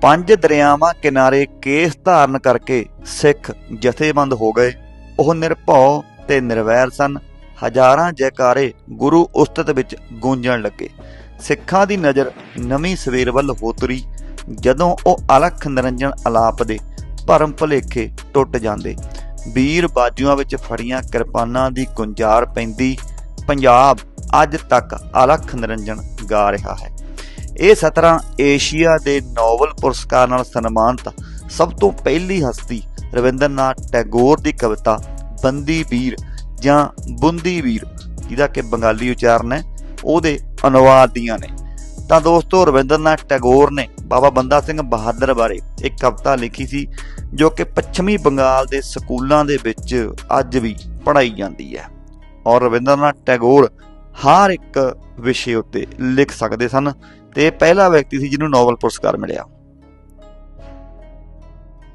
ਪੰਜ ਦਰਿਆਵਾਂ ਕਿਨਾਰੇ ਕੇਸ ਧਾਰਨ ਕਰਕੇ ਸਿੱਖ ਜਥੇਬੰਦ ਹੋ ਗਏ। ਉਹ ਨਿਰਭਉ ਤੇ ਨਿਰਵੈਰ ਸਨ। ਹਜ਼ਾਰਾਂ ਜੈਕਾਰੇ ਗੁਰੂ ਉਸਤਤ ਵਿੱਚ ਗੂੰਜਣ ਲੱਗੇ। ਸਿੱਖਾਂ ਦੀ ਨਜ਼ਰ ਨਵੀਂ ਸਵੇਰ ਵੱਲ ਹੋਤਰੀ। ਜਦੋਂ ਉਹ ਅਲਖ ਨਿਰੰਜਨ ਆਲਾਪ ਦੇ ਭਰਮ ਭਲੇਖੇ ਟੁੱਟ ਜਾਂਦੇ। ਵੀਰ ਬਾਜੂਆਂ ਵਿੱਚ ਫੜੀਆਂ ਕਿਰਪਾਨਾਂ ਦੀ ਗੁੰਜਾਰ ਪੈਂਦੀ। ਪੰਜਾਬ ਅੱਜ ਤੱਕ ਅਲਖ ਨਿਰੰਜਨ ਗਾ ਰਿਹਾ ਹੈ। ਇਹ 17 ਏਸ਼ੀਆ ਦੇ ਨੋਬਲ ਪੁਰਸਕਾਰ ਨਾਲ ਸਨਮਾਨਿਤ ਸਭ ਤੋਂ ਪਹਿਲੀ ਹਸਤੀ ਰਵਿੰਦਰਨਾਥ ਟੈਗੋਰ ਦੀ ਕਵਿਤਾ ਬੰਦੀ ਵੀਰ ਜਾਂ ਬੁੰਦੀ ਵੀਰ, ਜਿਹਦਾ ਕਿ ਬੰਗਾਲੀ ਉਚਾਰਨ ਹੈ, ਉਹਦੇ ਅਨੁਵਾਦ ਦੀਆਂ ਨੇ। ਤਾਂ ਦੋਸਤੋ, ਰਵਿੰਦਰਨਾਥ ਟੈਗੋਰ ਨੇ ਬਾਬਾ ਬੰਦਾ ਸਿੰਘ ਬਹਾਦਰ ਬਾਰੇ ਇੱਕ ਕਵਿਤਾ ਲਿਖੀ ਸੀ, ਜੋ ਕਿ ਪੱਛਮੀ ਬੰਗਾਲ ਦੇ ਸਕੂਲਾਂ ਦੇ ਵਿੱਚ ਅੱਜ ਵੀ ਪੜ੍ਹਾਈ ਜਾਂਦੀ ਹੈ। ਔਰ ਰਵਿੰਦਰਨਾਥ ਟੈਗੋਰ ਹਰ ਇੱਕ ਵਿਸ਼ੇ ਉੱਤੇ ਲਿਖ ਸਕਦੇ ਸਨ। ਤੇ ਪਹਿਲਾ ਵਿਅਕਤੀ ਸੀ ਜਿਹਨੂੰ ਨੋਬਲ ਪੁਰਸਕਾਰ ਮਿਲਿਆ।